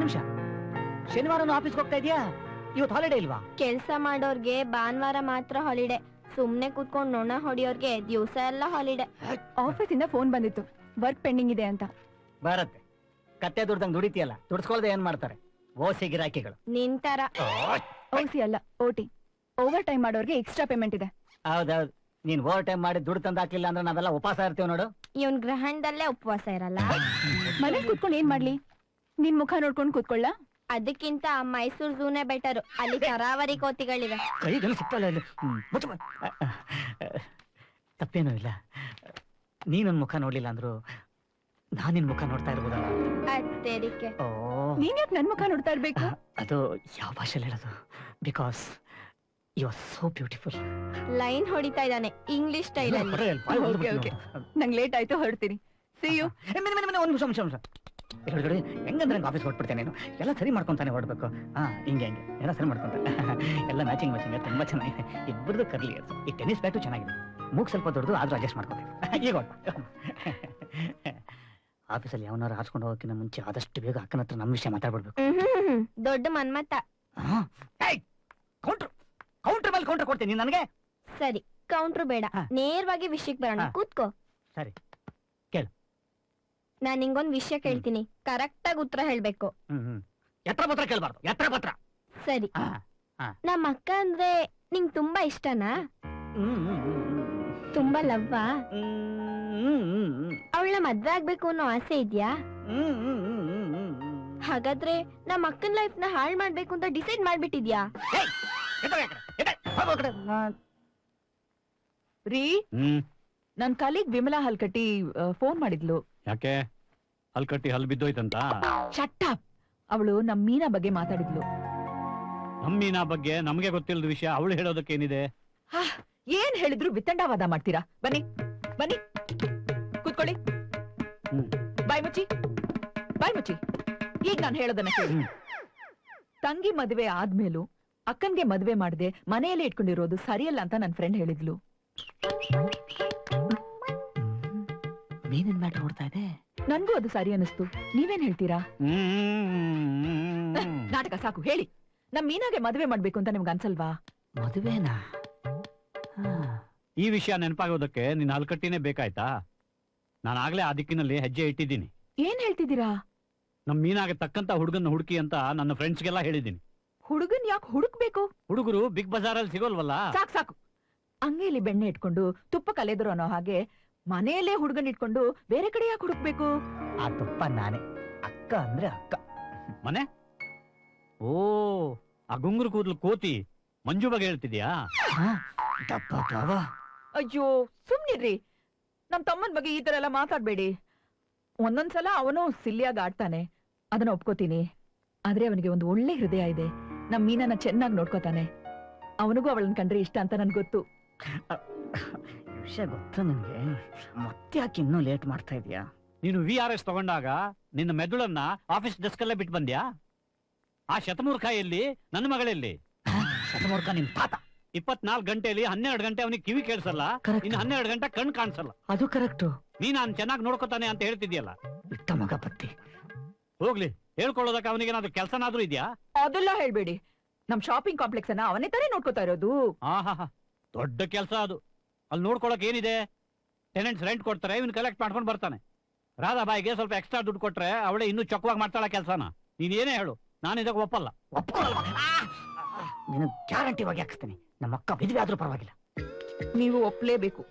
ಒಂದ್ ನಿಮಿಷ ಶನಿವಾರ ಆಫೀಸ್ಗೆ ಹೋಗ್ತಾ ಇದೀಯಾ? ಇವತ್ತು ಹಾಲಿಡೇ ಇಲ್ವಾ? ಕೆಲಸ ಮಾಡೋರ್ಗೆ ಭಾನುವಾರ ಮಾತ್ರ ಹಾಲಿಡೆ ಸುಮ್ನೆ ಕೂತ್ಕೊಂಡು ನೊಣ ಹೊಡಿಯೋರ್ಗೆ ದಿವಸ ಎಲ್ಲ ಹಾಲಿಡೆ ಆಫೀಸ್ ಇಂದ ಫೋನ್ ಬಂದಿತ್ತು. ವರ್ಕ್ ಪೆಂಡಿಂಗ್ ಇದೆ ಅಂತ. ಬರತ್ತೆ. ಕತ್ತೆ ದುಡ್ದಂಗ್ ದುಡಿತಿಯಲ್ಲ ದುಡ್ಸ್ಕೊಳ್ದೆ ಏನ್ ಮಾಡ್ತಾರೆ? ಓಸಿ ಗಿರಾಕಿಗಳು. ನಿಂತರ ಓಸಿ ಅಲ್ಲ ಓಟಿ. ಓವರ್ ಟೈಮ್ ಮಾಡೋರ್ಗೆ ಎಕ್ಸ್ಟ್ರಾ ಪೇಮೆಂಟ್ ಇದೆ. ಹೌದೌದು. ನೀನ್ ಓವರ್ ಟೈಮ್ ಮಾಡಿ ದುಡ್ಡು ತಂದು ಹಾಕ್ಲಿಲ್ಲ ಅಂದ್ರೆ ನಾವೆಲ್ಲ ಉಪವಾಸ ಇರ್ತೀವಿ ನೋಡು. ಇವನ್ ಗ್ರಹಣದಲ್ಲೇ ಉಪವಾಸ ಇರಲ್ಲ. ಮನೇಲಿ ಕುತ್ಕೊಂಡು ಏನ್ ಮಾಡ್ಲಿ? ನಿನ್ ಮುಖ ನೋಡ್ಕೊಂಡು ಕೂತ್ಕೊಳ್ಳ. ಅದಕ್ಕಿಂತ ಮೈಸೂರ್ ಝೂನೇ ಬೆಟರ್. ಅಲ್ಲಿ ಕರಾವರಿ ಕೋತಿಗಳಿವೆ. ಇಲ್ಲಿ. ತಪ್ಪೇನೂ ಇಲ್ಲ. ನೀ ನನ್ ಮುಖ ನೋಡ್ಲಿಲ್ಲ ಅಂದ್ರು ನಾನ್ ನಿನ್ ಮುಖ ನೋಡ್ತಾ ಇರ್ಬೋದಲ್ಲ? ಅತ್ತೇರಿಕೆ. ಓ. ನೀನ್ ಯಾಕೆ ನನ್ ಮುಖ ನೋಡ್ತಾ ಇರ್ಬೇಕು? ಅದು ಯಾವ ಭಾಷೆಲಿ ಹೇಳೋದು? Because you are so beautiful line ಹೊಡಿತಾ ಇದ್ದಾನೆ ಇಂಗ್ಲಿಷ್ ಸ್ಟೈಲ್ ಅಲ್ಲಿ. ನಂಗ್ ಲೇಟ್ ಆಯ್ತು ಹೊರಡ್ತೀನಿ. ಸಿ ಯು ಒಂದು ನಿಮಿಷ ನಿಮಿಷ. ಹೊರಗಡೆ ಹೆಂಗಂದ್ರೆ ನಂಗೆ ಆಫೀಸ್ ಹೊಟ್ಬಿಡ್ತೇನೆ ನೀನು. ಎಲ್ಲ ಸರಿ ಮಾಡ್ಕೊಂತಾನೆ ಹೊಡ್ಬೇಕು ಹಾ ಹಿಂಗೆ ಹಿಂಗೆ. ಎಲ್ಲ ಸರಿ ಮಾಡ್ಕೊಂತ. ಎಲ್ಲ ಮ್ಯಾಚಿಂಗ್ ಮ್ಯಾಚಿಂಗ್ ತುಂಬಾ ಚೆನ್ನಾಗಿದೆ. ಇಬ್ಬರದು ಕರ್ಲಿ ಈ ಟೆನ್ನಿಸ್ ಬ್ಯಾಟು ಚೆನ್ನಾಗಿದೆ. ಮೂಗ್ ಸ್ವಲ್ಪ ದೊಡ್ಡದು ಆದ್ರೂ ಅಡ್ಜಸ್ಟ್ ಮಾಡ್ಕೊತೀನಿ ಈಗ ಆಫೀಸಲ್ಲಿ ಯಾವನಾರು ಹಾರ್ಸ್ಕೊಂಡು ಹೋಗೋಕ್ಕಿಂತ ಮುಂಚೆ ಆದಷ್ಟು ಬೇಗ ಅಕ್ಕನ ಹತ್ರ ನಮ್ಮ ವಿಷಯ ಮಾತಾಡ್ಬಿಡ್ಬೇಕು. ದೊಡ್ಡ ಮನ್ಮತ ಕೌಂಟ್ರ್ ಕೌಂಟ್ರ್ ಮೇಲೆ ಕೌಂಟ್ರ್ ಕೊಡ್ತೀನಿ ನೀನ್ ನನಗೆ? ಸರಿ ಕೌಂಟ್ರು ಬೇಡ. ನೇರವಾಗಿ ವಿಷಯಕ್ಕೆ ಬರೋಣ. ಕೂತ್ಕೋ. ಸರಿ. ನಾನ್ ನಿಂಗೊಂದ್ ವಿಷಯ ಕೇಳ್ತೀನಿ ಕರೆಕ್ಟ್ ಆಗಿ ಉತ್ತರ ಹೇಳ್ಬೇಕು ಎತ್ತರ ಪತ್ರ ಕೇಳ್ಬಾರ್ದು ಎತ್ತರ ಪತ್ರ ಸರಿ ನಮ್ಮ ಅಕ್ಕ ಅಂದ್ರೆ ನಿಂಗ್ ತುಂಬಾ ಇಷ್ಟನಾ ಹ್ಮ್ ಹ್ಮ್ ಹ್ಮ್ ತುಂಬಾ ಲವ್ವಾ ಹ್ಮ್ ಹ್ಮ್ ಹ್ಮ್ ಅವಳನ್ನ ಮದ್ವೆ ಆಗ್ಬೇಕು ಅನ್ನೋ ಆಸೆ ಇದ್ಯಾ ಹ್ಮ್ ಹ್ಮ್ ಹ್ಮ್ ಹ್ಮ್ ಹ್ಮ್ ಹ್ಮ್ ಹಾಗಾದ್ರೆ ನಮ್ಮ ಅಕ್ಕನ ಲೈಫ್ನ ಹಾಳ್ ಮಾಡ್ಬೇಕು ಅಂತ ಡಿಸೈಡ್ ಮಾಡ್ಬಿಟ್ಟಿದ್ಯಾ ಆ ಹೋಗು ಆ ಕಡೆ. ರೀ ಹ್ಮ್ ನನ್ ಕಲೀಗ್ ವಿಮಲಾ ಹಲ್ಕಟ್ಟಿ ಫೋನ್ ಮಾಡಿದ್ಲು ಯಾಕೆ? ಹಲ್ ಕಟ್ಟಿ ಹಲ್ ಬಿದ್ದೋಯ್ತಂತ? ಚಟ್ಟ ಅವಳು ನಮ್ ಮೀನಾ ಬಗ್ಗೆ ಮಾತಾಡಿದ್ಲು. ಮೀನಾ ಬಗ್ಗೆ ನಮಗೆ ಗೊತ್ತಿಲ್ಲದ ವಿಷಯ ಅವಳು ಹೇಳೋದಕ್ಕೆ ಹೇಳೋದಕ್ಕೇನಿದೆ ಏನ್ ಹೇಳಿದ್ರು ವಿತಂಡವಾದ ಮಾಡ್ತೀರಾ? ಬನ್ನಿ ಬನ್ನಿ. ಕೂತ್ಕೊಳ್ಳಿ. ಹ್ಮ್. ಬಾಯ್ ಮುಚ್ಚಿ. ಬಾಯ್ ಮುಚ್ಚಿ. ಈಗ ನಾನು ಹೇಳೋದನ್ನ ಕೇಳಿ. ಹ್ಮ್. ತಂಗಿ ಮದುವೆ ಆದ್ಮೇಲೂ ಅಕ್ಕನ್ಗೆ ಮದುವೆ ಮಾಡದೆ ಮನೆಯಲ್ಲೇ ಇಟ್ಕೊಂಡಿರೋದು ಸರಿಯಲ್ಲ ಅಂತ ನನ್ ಫ್ರೆಂಡ್ ಹೇಳಿದ್ಲು. ಮೀನಿನ ಮ್ಯಾಟ್ರ್ ಓಡ್ತಾ ಇದೆ? ನನ್ಗೂ ಅದು ಸರಿ ಅನಿಸ್ತು ನೀವೇನ್ ಹೇಳ್ತೀರಾ? ನಾಟಕ ಸಾಕು ಹೇಳಿ. ನಮ್ ಮೀನಾಗೆ ಮದುವೆ ಮಾಡ್ಬೇಕು ಅಂತ ನಿಮ್ಗೆ ಅನ್ಸಲ್ವಾ? ಮದುವೆನಾ. ಈ ವಿಷಯ ನೆನಪಾಗೋದಕ್ಕೆ ನಿನ್ ಹಲ್ಕಟ್ಟಿನೇ ಬೇಕಾಯ್ತಾ? ನಾನು ಆಗ್ಲೇ ಆ ದಿಕ್ಕಿನಲ್ಲಿ ಹೆಜ್ಜೆ ಇಟ್ಟಿದ್ದೀನಿ. ಏನ್ ಹೇಳ್ತಿದ್ದೀರಾ? ನಮ್ ಮೀನಾಗೆ ತಕ್ಕಂತ ಹುಡುಗನ್ ಹುಡುಕಿ ಅಂತ ನನ್ನ ಫ್ರೆಂಡ್ಸ್ಗೆಲ್ಲ ಹೇಳಿದ್ದೀನಿ. ಹುಡುಗನ್ ಯಾಕೆ ಹುಡುಕ್ಬೇಕು? ಹುಡುಗರು ಬಿಗ್ ಬಜಾರಲ್ಲಿ ಸಿಗೋಲ್ವಲ್ಲ? ಸಾಕು ಸಾಕು. ಅಂಗೇಲಿ ಬೆಣ್ಣೆ ಇಟ್ಕೊಂಡು ತುಪ್ಪ ಕಲೆದ್ರು ಅನ್ನೋ ಹಾಗೆ ಮನೆಯಲ್ಲೇ ಹುಡುಗನ್ ಇಟ್ಕೊಂಡು ಬೇರೆ ಕಡೆ ಯಾಕೆ ಹುಡುಕ್ಬೇಕು? ಆ ತುಪ್ಪ ನಾನೇ. ಅಕ್ಕ ಅಂದ್ರೆ ಅಕ್ಕ. ಮನೆ? ಓ ಆ ಗುಂಗುರು ಕೂದಲು ಕೋತಿ ಮಂಜು ಬಗ್ಗೆ ಹೇಳ್ತಿದ್ಯಾ? ಹಾ, ದಪ್ಪ. ಅಯ್ಯೋ ಸುಮ್ನಿರ್ರಿ. ನಮ್ ತಮ್ಮನ್ ಬಗ್ಗೆ ಈ ತರ ಎಲ್ಲ ಮಾತಾಡ್ಬೇಡಿ. ಒಂದೊಂದ್ಸಲ ಅವನು ಸಿಲ್ಲಿಯಾಗಿ ಆಡ್ತಾನೆ. ಅದನ್ನ ಒಪ್ಕೋತೀನಿ. ಆದ್ರೆ ಅವನಿಗೆ ಒಂದು ಒಳ್ಳೆ ಹೃದಯ ಇದೆ. ನಮ್ ಮೀನನ್ನ ಚೆನ್ನಾಗಿ ನೋಡ್ಕೋತಾನೆ. ಅವನಿಗೂ ಅವಳನ್ ಕಂಡ್ರೆ ಇಷ್ಟ ಅಂತ ನನ್ಗೆ ಗೊತ್ತು. ವಿಷಯ ಗೊತ್ತು ನನಗೆ? ಮತ್ತೆ ಯಾಕೆ ಇನ್ನೂ ಲೇಟ್ ಮಾಡ್ತಾ ಇದೀಯಾ? ನೀನು ವಿ ಆರ್ ಎಸ್ ತಗೊಂಡಾಗ ನಿನ್ನ ಮೆದುಳನ್ನ ಆಫೀಸ್ ಡೆಸ್ಕ್ ಅಲ್ಲೇ ಬಿಟ್ಟು ಬಂದ್ಯಾ? ಆ ಶತಮೂರ್ಖ ಎಲ್ಲಿ ನನ್ನ ಮಗಳಲ್ಲಿ. ಶತಮೂರ್ಖ ನಿಮ್ ತಾತ. ಇಪ್ಪತ್ನಾಲ್ಕು ಗಂಟೆಯಲ್ಲಿ ಹನ್ನೆರಡು ಗಂಟೆ ಅವನಿಗೆ ಕಿವಿ ಕೇಳಿಸಲ್ಲ. Correct. ಇನ್ನು ಹನ್ನೆರಡು ಗಂಟೆ ಕಣ್ ಕಾಣಿಸಲ್ಲ. ಅದು ಕರೆಕ್ಟ್. ನೀ ನಾನು ಚೆನ್ನಾಗಿ ನೋಡ್ಕೋತಾನೆ ಅಂತ ಹೇಳ್ತಿದ್ಯಲ್ಲ. ಇಟ್ಟ ಮಗ ಬತ್ತಿ ಹೋಗ್ಲಿ ಹೇಳ್ಕೊಳ್ಳೋದಕ್ಕೆ ಅವನಿಗೆ ಏನಾದ್ರು ಕೆಲಸನಾದ್ರೂ ಇದೆಯಾ? ಅದೆಲ್ಲ ಹೇಳ್ಬೇಡಿ. ನಮ್ ಶಾಪಿಂಗ್ ಕಾಂಪ್ಲೆಕ್ಸ್ ಅನ್ನ ಅವನೇ ತಾನೇ ನೋಡ್ಕೋತಾ ಇರೋದು. ಆಹಾ ದೊಡ್ಡ ಕೆಲಸ ಅದು. ಅಲ್ಲಿ ನೋಡ್ಕೊಳಕ್ ಏನಿದೆ ಟೆನೆಂಟ್ಸ್ ರೆಂಟ್ ಕೊಡ್ತಾರೆ ಇವನು ಕಲೆಕ್ಟ್ ಮಾಡ್ಕೊಂಡು ಬರ್ತಾನೆ ರಾಧಾ ರಾಧಾಬಾಯಿಗೆ ಸ್ವಲ್ಪ ಎಕ್ಸ್ಟ್ರಾ ದುಡ್ಡು ಕೊಟ್ರೆ ಅವಳೆ ಇನ್ನೂ ಚೊಕ್ಕವಾಗಿ ಮಾಡ್ತಾಳ ಕೆಲಸನ ನೀನ್ ಏನೇ ಹೇಳು ನಾನು ಇದಕ್ಕೆ ಒಪ್ಪಲ್ಲ ಒಪ್ಪಲ್ಲ ನೀನು ಗ್ಯಾರಂಟಿ ವಾಗಿ ಹಾಕಿಸ್ತೀನಿ ನಮ್ಮ ಅಕ್ಕ ಬಿದ್ವಿ ಆದ್ರೂ ಪರವಾಗಿಲ್ಲ ನೀವು ಒಪ್ಲೇಬೇಕು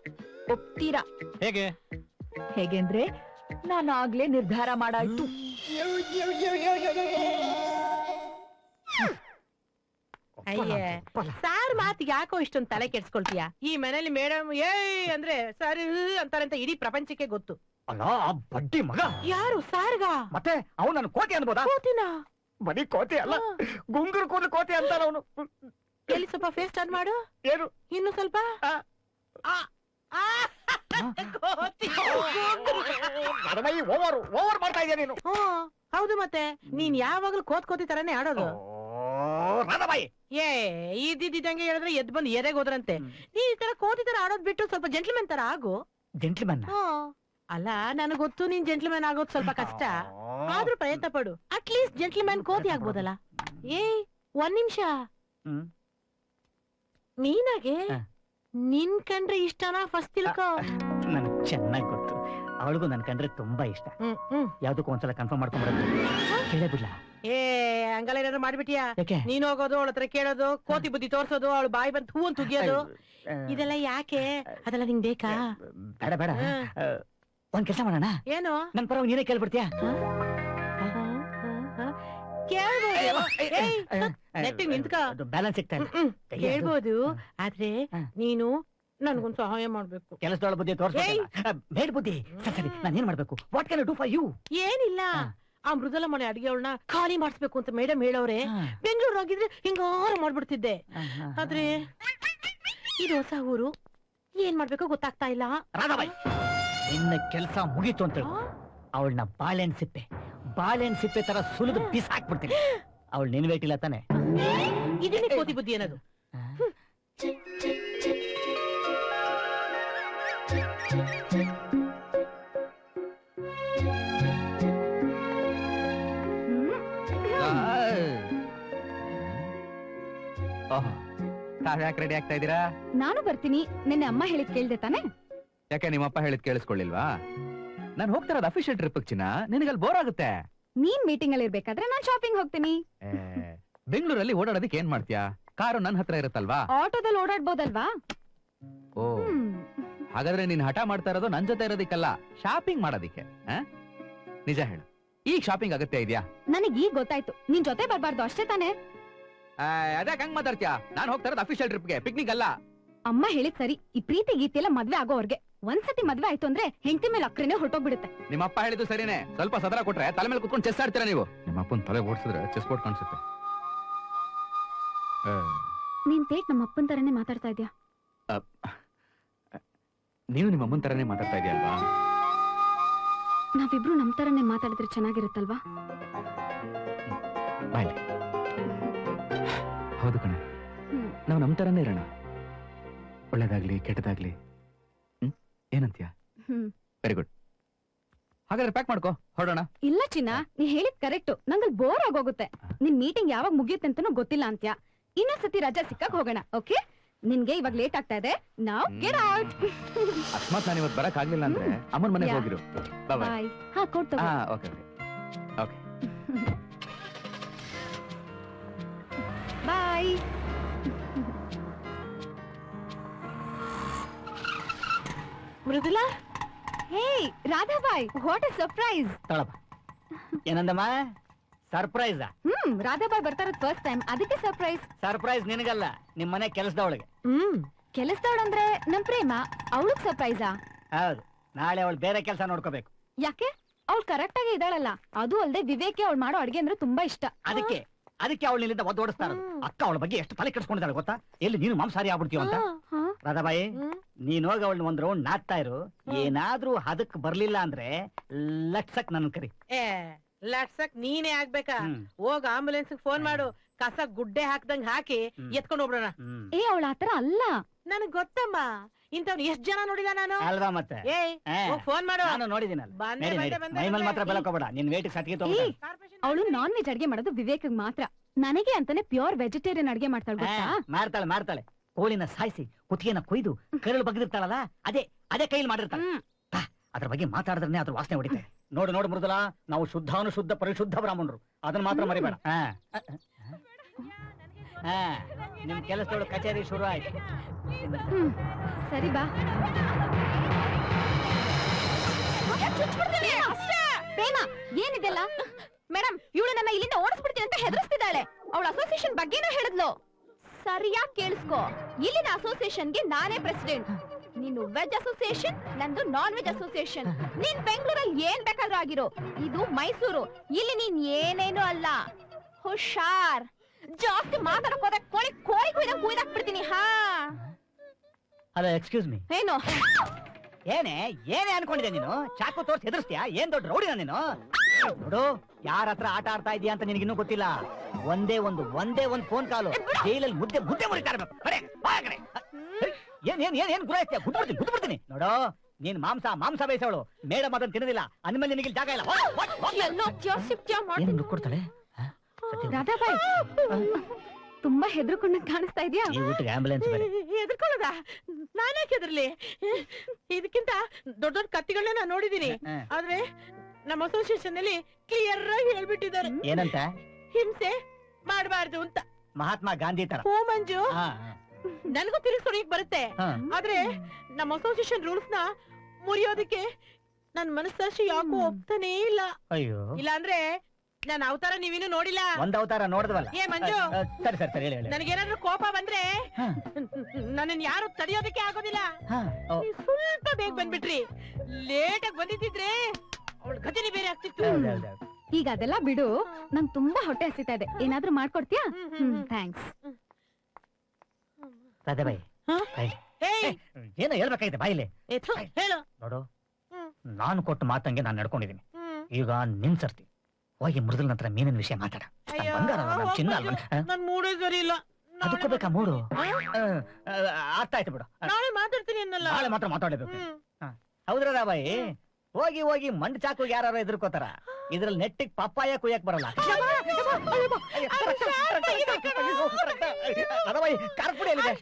ಒಪ್ತೀರಾ ಹೇಗೆ ಹೇಗೆ ಅಂದ್ರೆ ನಾನು ಆಗ್ಲೇ ನಿರ್ಧಾರ ಮಾಡಾಯ್ತು ಅಯ್ಯೇ. ಸಾರ್ ಮಾತ್ ಯಾಕೋ ಇಷ್ಟೊಂದು ತಲೆ ಕೆಡ್ಸ್ಕೊಳ್ತೀಯ? ಈ ಮನೇಲಿ ಮೇಡಮ್ ಏಯ್ ಅಂದ್ರೆ ಸರ್ ಅಂತಾರಂತ ಇಡೀ ಪ್ರಪಂಚಕ್ಕೆ ಗೊತ್ತು. ಅಲ್ಲ ಆ ಬಡ್ಡಿ ಮಗ. ಯಾರು ಸಾರ್ಗ? ಮತ್ತೆ ಅವನು ನನ್ನ ಕೋತಿ ಅನ್ಬೋದಾ? ಕೂತಿನ? ಬರೀ ಕೋತಿ ಅಲ್ಲ ಗುಂಗುರು ಕೂದಲು ಕೋತಿ ಅಂತಾರ ಅವನು. ಎಲ್ಲಿ ಸ್ವಲ್ಪ ಫೇಸ್ ಟರ್ನ್ ಮಾಡು. ಏನು? ಇನ್ನು ಸ್ವಲ್ಪ? ಆ. ಆ, ಆ, ಕೋತಿ. ಓವರ್ ಓವರ್ ಮಾಡ್ತಾ ಇದೆಯಾ ನೀನು. ಹ್ಮ್, ಹೌದು ಮತ್ತೆ. ನೀನ್ ಯಾವಾಗ್ಲೂ ಕೋತ್ ಕೋತಿ ತರಾನೇ ಆಡೋದು. ರಾಧಾಬಾಯಿ. ಏ ಇದ್ದಿದ್ದಂಗೆ ಹೇಳಿದ್ರೆ ಎದ್ ಬಂದು ಎರೆಗ್ ಹೋದ್ರಂತೆ. ನೀ ನೀನ್ ಈ ತರ ಕೋತಿ ತರ ಆಡೋದ್ ಬಿಟ್ಟು ಸ್ವಲ್ಪ ಜೆಂಟ್ಲ್ಮನ್ ತರ ಆಗು. ಜೆಂಟ್ಲ್ಮನ್ ಅಲ್ಲ ನನಗೆ ಗೊತ್ತು ನೀನ್ ಜೆಂಟ್ಲ್ಮನ್ ಆಗೋದ್ ಸ್ವಲ್ಪ ಕಷ್ಟ. ಆದ್ರೂ ಪ್ರಯತ್ನ ಪಡು. ಅಟ್ಲೀಸ್ಟ್ ಜೆಂಟ್ಲ್ಮನ್ ಕೋತಿ ಆಗ್ಬೋದಲ್ಲ. ಏ ಒಂದ್ ನಿಮಿಷ. ಮೀನಾಗೆ ನಿನ್ ಕಂಡ್ರೆ ಇಷ್ಟನಾ ಫಸ್ಟ್ ತಿಳ್ಕೊ ನನಗೆ ಚೆನ್ನಾಗಿ ಗೊತ್ತು. ಅವಳಿಗೂ ನನ್ ಕಂಡ್ರೆ ತುಂಬಾ ಇಷ್ಟ. ಯಾವ್ದಕ್ಕೂ ಒಂದ್ಸಲ ಕನ್ಫರ್ಮ್ ಮಾಡ್ಕೊಂಡ್ಬಿಡೋದು ಕೇಳೇ ಬಿಡ್ಲ? ಏ ಹಂಗಲ್ಲ ಏನಾದ್ರು ಮಾಡ್ಬಿಟ್ಟಿಯಾ ಯಾಕೆ? ನೀನ್ ಹೋಗೋದು ಅವಳ ಹತ್ರ ಕೇಳೋದು ಕೋತಿ ಬುದ್ಧಿ ತೋರ್ಸೋದು ಅವಳು ಬಾಯಿ ಬಂತು ಹೂ ಅಂತ ಉಗಿಯೋದು. ಇದೆಲ್ಲ ಯಾಕೆ? ಅದೆಲ್ಲ ನಿಂಗ್ ಬೇಕಾ? ಬೇಡ ಬೇಡ. ಹ. ಆ, ಒಂದ್ ಕೆಲಸ ಮಾಡೋಣ? ಏನು? ನನ್ ಪರವಾಗಿ ನೀನೇ ಕೇಳ್ಬಿಡ್ತೀಯಾ? ಕೇಳ್ಬೋದು. ಏಯ್, ನೆಟ್ಟಿಗ್ ನಿಂತ್ಕೋ. ಬ್ಯಾಲೆನ್ಸ್ ಸಿಗ್ತಾ ಇಲ್ಲ. ಹ್ಮ್, ಕೈ ಅದು. ಕೇಳ್ಬೋದು. ಆದ್ರೆ ಹ. ನೀನು ನನ್ಗೊಂದ್ ಸಹಾಯ ಮಾಡ್ಬೇಕು. ಕೆಲಸದೊಳ ಬುದ್ಧಿ ತೋರಿಸ್ಬೇಕಲ್ಲ ಬೇಡ ಬುದ್ಧಿ. ಸರಿ ಸರಿ ನಾನು ಏನ್ ಮಾಡ್ಬೇಕು? What can do for you ಏನಿಲ್ಲ. ಹ. ಆ ಮೃದಲ ಮನೆ ಅಡಿಗೆವಳನ್ನ ಖಾಲಿ ಮಾಡಿಸ್ಬೇಕು ಅಂತ ಮೇಡಮ್ ಹೇಳವ್ರೆ. ಬೆಂಗಳೂರು ಹೋಗಿದ್ರೆ ಹಿಂಗಾರು ಮಾಡ್ಬಿಡ್ತಿದ್ದೆ. ಆದ್ರೆ ಇದು ಹೊಸ ಊರು. ಏನ್ ಮಾಡ್ಬೇಕೋ ಗೊತ್ತಾಗ್ತಾ ಇಲ್ಲ. ರಾಧಾಬಾಯಿ ನಿನ್ನ ಕೆಲಸ ಮುಗೀತು ಅಂತ ಅವಳನ್ನ ಬಾಳೆಹಣ್ಣು ಸಿಪ್ಪೆ ಬಾಳೆಹಣ್ಣು ಸಿಪ್ಪೆ ತರ ಸುಲಿದು ಬಿಸಾಕ್ಬಿಡ್ತೀನಿ. ಅವಳು ನಿನ್ ವೇಟಿಲ್ಲ ತಾನೆ. ಇದನ್ನೇ ಕೋತಿ ಬುದ್ಧಿ ಅನ್ನೋದು ಯಾಕೆ ರೆಡಿ ಆಗ್ತಾ ಇದೀರಾ ನಾನು ಬರ್ತೀನಿ. ನಿನ್ನೆ ಅಮ್ಮ ಹೇಳಿದ್ ಕೇಳ್ದೆ ತಾನೆ? ಯಾಕೆ ನಿಮ್ಮಪ್ಪ ಹೇಳಿದ್ ಕೇಳಿಸ್ಕೊಳ್ಳಿಲ್ವಾ? ನಾನು ಹೋಗ್ತಾ ಇರೋದು ಅಫಿಷಿಯಲ್ ಟ್ರಿಪ್ ಚಿನ್ನ. ನಿನಗಲ್ಲಿ ಬೋರ್ ಆಗುತ್ತೆ. ನೀನ್ ಮೀಟಿಂಗ್ ಅಲ್ಲಿ ಇರ್ಬೇಕಾದ್ರೆ ನಾನ್ ಶಾಪಿಂಗ್ ಹೋಗ್ತೀನಿ. ಏ, ಬೆಂಗಳೂರಲ್ಲಿ ಓಡಾಡೋದಕ್ಕೆ ಏನ್ ಮಾಡ್ತೀಯಾ? ಕಾರು ನನ್ನ ಹತ್ರ ಇರುತ್ತಲ್ವಾ? ಆಟೋದಲ್ಲಿ ಓಡಾಡ್ಬೋದಲ್ವಾ? ಓ ಹ್ಮ್. ಹಾಗಾದ್ರೆ ನೀನ್ ಹಠ ಮಾಡ್ತಾ ಇರೋದು ನನ್ ಜೊತೆ ಇರೋದಿಕ್ಕಲ್ಲ. ಶಾಪಿಂಗ್ ಮಾಡೋದಿಕ್ಕೆ ಆ? ನಿಜ ಹೇಳು. ಈಗ ಶಾಪಿಂಗ್ ಅಗತ್ಯ ಇದೆಯಾ? ನನಗ್ ಈಗ ಗೊತ್ತಾಯ್ತು. ನಿನ್ ಜೊತೆ ಬರ್ಬಾರ್ದು ಅಷ್ಟೇ ತಾನೆ? ಅದ್ಯಾಕ್ ಹಂಗ್ ಮಾತಾಡ್ತ್ಯಾ? ನಾನು ಹೋಗ್ತಾ ಇರೋದು ಅಫಿಷಿಯಲ್ ಟ್ರಿಪ್ಗೆ ಪಿಕ್ನಿಕ್ ಅಲ್ಲ. ಅಮ್ಮ ಹೇಳಿದ್ ಸರಿ ಈ ಪ್ರೀತಿ ಗೀತೆ ಎಲ್ಲ ಮದ್ವೆ ಆಗೋರ್ಗೆ ಒಂದ್ಸತಿ ಮದ್ವೆ ಆಯ್ತು ಅಂದ್ರೆ ಹೆಂಡತಿ ಮೇಲೆ ಅಕ್ರೆನೆ ಹೊರಟೋಗ್ಬಿಡುತ್ತೆ. ನಿಮ್ಮ ಅಪ್ಪ ಹೇಳಿದ್ದು ಸರಿನೇ. ಸ್ವಲ್ಪ ಸದರ ಕೊಟ್ರೆ ತಲೆ ಮೇಲೆ ಕುತ್ಕೊಂಡು ಚೆಸ್ ಆಡ್ತೀರಾ ನೀವು? ನಿಮ್ಮ ಅಪ್ಪನ ತಲೆ ಓಡಿಸಿದ್ರೆ ಚೆಸ್ ಬೋರ್ಡ್ ಕಾಣಿಸುತ್ತೆ. ನೀನ್ ತೇಟ್ ನಮ್ಮ ಅಪ್ಪನ್ ತರನೇ ಮಾತಾಡ್ತಾ ಇದ್ಯಾ? ನೀವು ನಿಮ್ಮ ಅಮ್ಮನ ತರನೇ ಮಾತಾಡ್ತಾ ಅಲ್ವಾ? ನಾವಿಬ್ರು ನಮ್ ತರನೇ ಮಾತಾಡಿದ್ರೆ ಚೆನ್ನಾಗಿರುತ್ತಲ್ವಾ? ನಾವು ನಮ್ಮ ತರನೇ ಇರೋಣ. ಒಳ್ಳೇದಾಗ್ಲಿ ಕೆಟ್ಟದಾಗ್ಲಿ. ಹ್ಮ್? ಏನಂತೀಯ? ಹ್ಮ್. ವೆರಿ ಗುಡ್ ಹಾಗಾದ್ರೆ ಪ್ಯಾಕ್ ಮಾಡ್ಕೋ ಹೊರಡೋಣ. ಇಲ್ಲ ಚಿನ್ನ ನೀ ಹೇಳಿದ್ ಕರೆಕ್ಟ್. ನಂಗಲ್ ಬೋರ್ ಆಗೋಗುತ್ತೆ. ನಿನ್ ಮೀಟಿಂಗ್ ಯಾವಾಗ ಮುಗಿಯುತ್ತೆ ಅಂತಾನೂ ಗೊತ್ತಿಲ್ಲ ಅಂತ್ಯ. ಇನ್ನೊಂದ್ಸತಿ ರಜಾ ಸಿಕ್ಕಾಗ ಹೋಗೋಣ ಓಕೆ? ನಿನ್ಗೆ ಇವಾಗ ಲೇಟ್ ಆಗ್ತಾ ಇದೆ. ನಾವ್ ಗೆಟ್ ಔಟ್ ಅಕಸ್ಮಾತ್ ನಾನು ಇವತ್ತು ಬರಕ್ ಆಗ್ಲಿಲ್ಲ ಅಂದ್ರೆ ಅಮ್ಮನ ಮನೆಗೆ ಯಾ. ಹೋಗಿರು. ಬಾಯ್ ಬಾಯ್ ಹಾ ಕೊಡ್ತೇವೆ ಹಾ okay okay bye Mridula? Hey Radhabai what a surprise ತೊಳಪ್ಪ. ಏನಂದಮ್ಮ? ಸರ್ಪ್ರೈಸ್ ಹ್ಮ್ ರಾಧಾಬಾಯ್ ಬರ್ತಾ ಇರೋದು ಫಸ್ಟ್ ಟೈಮ್ ಅದಕ್ಕೆ ಸರ್ಪ್ರೈಸ್ ಸರ್ಪ್ರೈಸ್ ನಿನಗಲ್ಲ ನಿಮ್ ಮನೆ ಕೆಲಸದವಳಿಗೆ. ಹ್ಮ್ ಕೆಲಸದವಳಂದ್ರೆ ನಮ್ ಪ್ರೇಮ ಅವಳಗ್ ಸರ್ಪ್ರೈಸಾ ಹೌದು ನಾಳೆ ಅವಳು ಬೇರೆ ಕೆಲಸ ನೋಡ್ಕೋಬೇಕು. ಯಾಕೆ? ಅವಳು ಕರೆಕ್ಟ್ ಆಗಿ ಇದ್ದಾಳಲ್ಲ. ಅದು ಅಲ್ಲದೆ ವಿವೇಕ್ ಅವಳು ಮಾಡೋ ಅಡ್ಗೆ ಅಂದ್ರೆ ತುಂಬಾ ಇಷ್ಟ. ಅದಕ್ಕೆ ಅದಕ್ಕೆ ಅವಳು ನಿಲ್ಲಿಂದ ಒದ್ದು ಓಡಿಸ್ತಾ ಅಕ್ಕ ಅವಳ ಬಗ್ಗೆ ಎಷ್ಟು ತಲೆ ಕೆಡಿಸ್ಕೊಂಡಿದ್ದಾಳೆ ಗೊತ್ತಾ? ಎಲ್ಲಿ ನೀನು ಮಾಂಸಾರಿ ಆಗ್ಬಿಡ್ತೀವ ಅಂತ? ಹಾ? ರಾಧಾಬಾಯಿ. ನೀನ್ ಹೋಗಿ ಅವಳನ್ನ ಒಂದ್ ರೌಂಡ್ ನಾಟ್ತಾ ಇರು. ಏನಾದ್ರೂ ಹದಕ್ ಬರ್ಲಿಲ್ಲ ಅಂದ್ರೆ ಲಟ್ಸಕ್ ನನ್ ಕರಿ. ಏ ಲಟ್ಸಕ್ ನೀನೇ ಆಗ್ಬೇಕಾ? ಹೋಗ ಆಂಬುಲೆನ್ಸ್ ಫೋನ್ ಮಾಡು. ಕಸ ಗುಡ್ಡೆ ಹಾಕ್ದಂಗ್ ಹಾಕಿ ಎತ್ಕೊಂಡು ಎತ್ಕೊಂಡ್ ಹೋಗ್ಬಿಡೋಣ. ಏ ಅವಳ ಆತರ ಅಲ್ಲ. ನನಗ್ ಗೊತ್ತಮ್ಮ. ಇಂಥವ್ನ ಎಷ್ಟ್ ಜನ ನೋಡಿಲ್ಲ ನಾನು? ಅಲ್ವಾ ಮತ್ತೆ? ಏಯ್ ಆ, ಹೋಗ್ ಫೋನ್ ಮಾಡು. ನಾನು ನೋಡಿದ್ದೀನಲ್ಲ. ಬಂದೆ, ನಡಿ, ಬಂದೆ, ನಡಿ. ಬಂದೆ, ಮೈ ಮೇಲೆ ಬಂದೆ. ಮಾತ್ರ ಬೆಳಕೋಬೇಡ. ನಿನ್ ವೇಟ್ ಸಟ್ಗೆ ತಗೊಂಡ ಅವಳು ನಾನ್. ವೆಜ್ ಅಡ್ಗೆ ಮಾಡೋದು ವಿವೇಕ್ ಮಾತ್ರ. ನನಗೆ ಅಂತಾನೆ ಪ್ಯೂರ್ ವೆಜಿಟೇರಿಯನ್ ಅಡ್ಗೆ ಮಾಡ್ತಾಳೆ ಗೊತ್ತಾ? ಮಾಡ್ತಾಳೆ ಮಾಡ್ತಾಳೆ. ಕೋಳಿನ ಸಾಯಿಸಿ ಕುತ್ತಿಗೆನ ಕೊಯ್ದು ಕರಳು ಬಗ್ದಿರ್ತಾಳಲ್ಲ ಅದೇ ಅದೇ ಕೈಲಿ ಮಾಡಿರ್ತಾಳೆ. ಹ್ಮ್. ಅದ್ರ ಬಗ್ಗೆ ಮಾತಾಡಿದ್ರೆ ಅದ್ರ ವಾಸನೆ ಹೊಡಿತೆ ನೋಡು ನೋಡು ಮೃದಲ ನಾವು ಶುದ್ಧಾನುಶುದ್ಧ ಪರಿಶುದ್ಧ ಬ್ರಾಹ್ಮಣರು. ಅದನ್ನ ಮಾತ್ರ ಮರಿಬೇಡ. ಹಾ. ಹಾ ನಿಮ್ ಕೆಲಸದೊಳು ಕಚೇರಿ ಶುರು ಆಯ್ತು. ಹ್ಮ್ ಸರಿ ಬಾ. ಪ್ರೇಮ ಏನಿದೆಲ್ಲ? ಮೇಡಮ್ ಇವಳು ನನ್ನ ಇಲ್ಲಿಂದ ಓಡಿಸ್ಬಿಡ್ತೀನಿ ಅಂತ ಹೆದರಿಸ್ತಿದ್ದಾಳೆ. ಅವಳ ಅಸೋಸಿಯೇಷನ್ ಬಗ್ಗೆನೂ ಹೇಳಿದ್ಲು. ಸರಿಯಾಗಿ ಕೇಳಿಸ್ಕೋ. ಇಲ್ಲಿನ ಅಸೋಸಿಯೇಷನ್ಗೆ ನಾನೇ ಪ್ರೆಸಿಡೆಂಟ್ ನೀನು ವೆಜ್ ಅಸೋಸಿಯೇಷನ್ ನಂದು ನಾನ್ ವೆಜ್ ಅಸೋಸಿಯೇಷನ್ ನೀನ್ ಬೆಂಗಳೂರಲ್ಲಿ ಏನ್ ಬೇಕಾದ್ರೂ ಆಗಿರೋ. ಇದು ಮೈಸೂರು. ಇಲ್ಲಿ ನೀನ್ ಏನೇನು ಅಲ್ಲ. ಹುಷಾರ್. ಜಾಸ್ತಿ ಮಾತಾಡಕ್ ಹೋದ ಕೋಳಿ ಕೋಳಿ ಕುಯ್ದ ಕುಯ್ದಾಕ್ ಬಿಡ್ತೀನಿ ಹಾ. ಅಲ್ಲ ಎಕ್ಸ್ಕ್ಯೂಸ್ ಮೀ ಏನು? ಏನೇ ಏನೇ ಅನ್ಕೊಂಡಿದ್ದೆ ನೀನು? ಚಾಕು ತೋರ್ಸಿ ಎದುರಿಸ್ತೀಯಾ ಏನ್ ದೊಡ್ಡ ರೌಡಿನ ನೀನು? ನೋಡು ಯಾರ ಹತ್ರ ಆಟ ಆಡ್ತಾ ಇದೀಯ ಅಂತ ನಿನಗಿನ್ನೂ ಗೊತ್ತಿಲ್ಲ. ಒಂದೇ ಒಂದು ಒಂದೇ ಒಂದು ಫೋನ್ ಕಾಲು ಜೈಲಲ್ಲಿ ಮುದ್ದೆ ಮುದ್ದೆ ಮುರಿತಾ ಇರ್ಬೇಕು. ಕಡೆ ಬಾ ಆ ಕಡೆ. ಏನ್ ಏನ್ ಏನ್ ಏನ್ ಗುರಾಯಿಸ್ತೀಯ ಗುದ್ದು ಬಿಡ್ತೀನಿ ನೋಡು ನೀನ್ ಮಾಂಸ ಮಾಂಸ ಬೇಯಿಸೋಳು. ಮೇಡಮ್ ಅದನ್ನ ತಿನ್ನೋದಿಲ್ಲ. ಅಂದ್ಮೇಲೆ ನಿನಗೆ ಇಲ್ಲಿ ಜಾಗ ಇಲ್ಲ. ಹೋಗ್, ಹೋಗ್, ಹೋಗ್. ಎಲ್ಲೋ ಜಾಸ್ತಿ ಏನ್ ಮಾಡ್ತೀನಿ ದುಡ್ಡು ಕೊಡ್ತಾಳೆ? ರಾಧಾಬಾಯಿ ತುಂಬಾ ಹೆದರ್ಕೊಂಡಂಗ್ ಕಾಣಿಸ್ತಾ ಇದೆಯಾ? ಈ ಊಟಕ್ಕೆ ಆಂಬುಲೆನ್ಸ್ ಬೇರೆ. ನಾನ್ಯಾಕೆ ಹೆದರ್ಲಿ? ಇದಕ್ಕಿಂತ ದೊಡ್ಡ ದೊಡ್ಡ ಕತ್ತಿಗಳನ್ನ ನಾನು ನೋಡಿದೀನಿ. ಹ. ಆದ್ರೆ ನಮ್ಮ ಅಸೋಸಿಯೇಷನ್ ಅಲ್ಲಿ ಕ್ಲಿಯರ್ ಆಗಿ ಹೇಳ್ಬಿಟ್ಟಿದ್ದಾರೆ. ಏನಂತ? ಹಿಂಸೆ ಮಾಡಬಾರ್ದು ಅಂತ. ಮಹಾತ್ಮ ಗಾಂಧಿ ತರ. ಹೋ ಮಂಜು ಹಾ, ನನಗೂ ತಿರುಗಿಸೋಡಿಕ್ ಬರುತ್ತೆ. ಹಾ. ಆದ್ರೆ ನಮ್ಮ ಅಸೋಸಿಯೇಷನ್ ರೂಲ್ಸ್ನ ಮುರಿಯೋದಕ್ಕೆ ನನ್ ಮನಸ್ಸಾಕ್ಷಿ ಯಾಕೋ ಒಪ್ತಾನೇ ಇಲ್ಲ. ಅಯ್ಯೋ. ಇಲ್ಲ ಅಂದ್ರೆ ನನ್ನ ಅವತಾರ ನೀವಿನ್ನು ನೋಡಿಲ್ಲ. ಒಂದ್ ಅವತಾರ ನೋಡಿದ್ವಲ್ಲ. ಏ ಮಂಜು. ಸರಿ ಸರಿ ಸರಿ ಹೇಳಿ ಹೇಳಿ. ನನಗೇನಾದ್ರೂ ಕೋಪ ಬಂದ್ರೆ ನನ್ನ ನನ್ನನ್ ಯಾರು ತಡೆಯೋದಕ್ಕೆ ಆಗೋದಿಲ್ಲ. ಹಾ, ಓ, ನೀವ್ ಸ್ವಲ್ಪ ಬೇಗ ಬಂದ್ಬಿಟ್ರಿ. ಲೇಟ್ ಆಗಿ ಬಂದಿದ್ದಿದ್ರೆ ಅವಳ ಗತಿನೇ ಬೇರೆ ಆಗ್ತಿತ್ತು. ಹೌದ್ ಹೌದ್ ಹೌದ್. ಈಗ ಅದೆಲ್ಲ ಬಿಡು. ನಂಗ್ ತುಂಬಾ ಹೊಟ್ಟೆ ಹಸಿತಾ ಇದೆ. ಏನಾದ್ರೂ ಮಾಡ್ಕೊಡ್ತೀಯಾ? ಹ್ಮ್, ಹ್ಮ್, ಹ್ಮ್ ಹ್ಮ್. ಥ್ಯಾಂಕ್ಸ್ ರಾಧಾಬಾಯಿ ಹಾ? ಬಾಯ್ಲಿ. ಏಯ್, ಏನೋ ಹೇಳ್ಬೇಕಾಗಿದೆ ಬಾಯಿಲಿ? ಏ, ಥು, ಹೇಳು. ನೋಡು ಹ್ಮ್. ನಾನು ಕೊಟ್ಟು ಮಾತಂಗೆ ನಾನು ನಡ್ಕೊಂಡಿದ್ದೀನಿ. ಈಗ ನಿನ್ ಸರ್ತಿ. ಹೋಗಿ ಮೃದುಲ್ ನಂತರ ಮೀನಿನ ವಿಷಯ ಮಾತಾಡ. ಅಯ್ಯೋ, ಬಂಗಾರ ಚಿನ್ನ ಅಲ್ವಾ? ಹ? ನನ್ ಮೂಡೇ ಸರಿ ಇಲ್ಲ. ನಾಳೆ ಅದಕ್ಕೂ ಬೇಕಾ ಮೂಡು? ಅರ್ಥ ಆಯ್ತು ಬಿಡು. ನಾಳೆ ಮಾತಾಡ್ತೀನಿ ಅನ್ನಲ್ಲ. ನಾಳೆ ಮಾತ್ರ ಮಾತಾಡಬೇಕು ಹ್ಮ್. ಬಾಯಿ ಹೋಗಿ ಹೋಗಿ ಮಂಡ್ ಚಾಕು ಯಾರು ಎದುರ್ಕೋತಾರ? ಇದ್ರಲ್ಲಿ ನೆಟ್ಟಿಗ್ ಪಪ್ಪಾಯ ಕುಯ್ಯಕ್ ಬರಲ್ಲ. ಅದ ಬಾಯಿ ಖಾರದ ಪುಡಿ ಎಲ್ಲಿದೆ?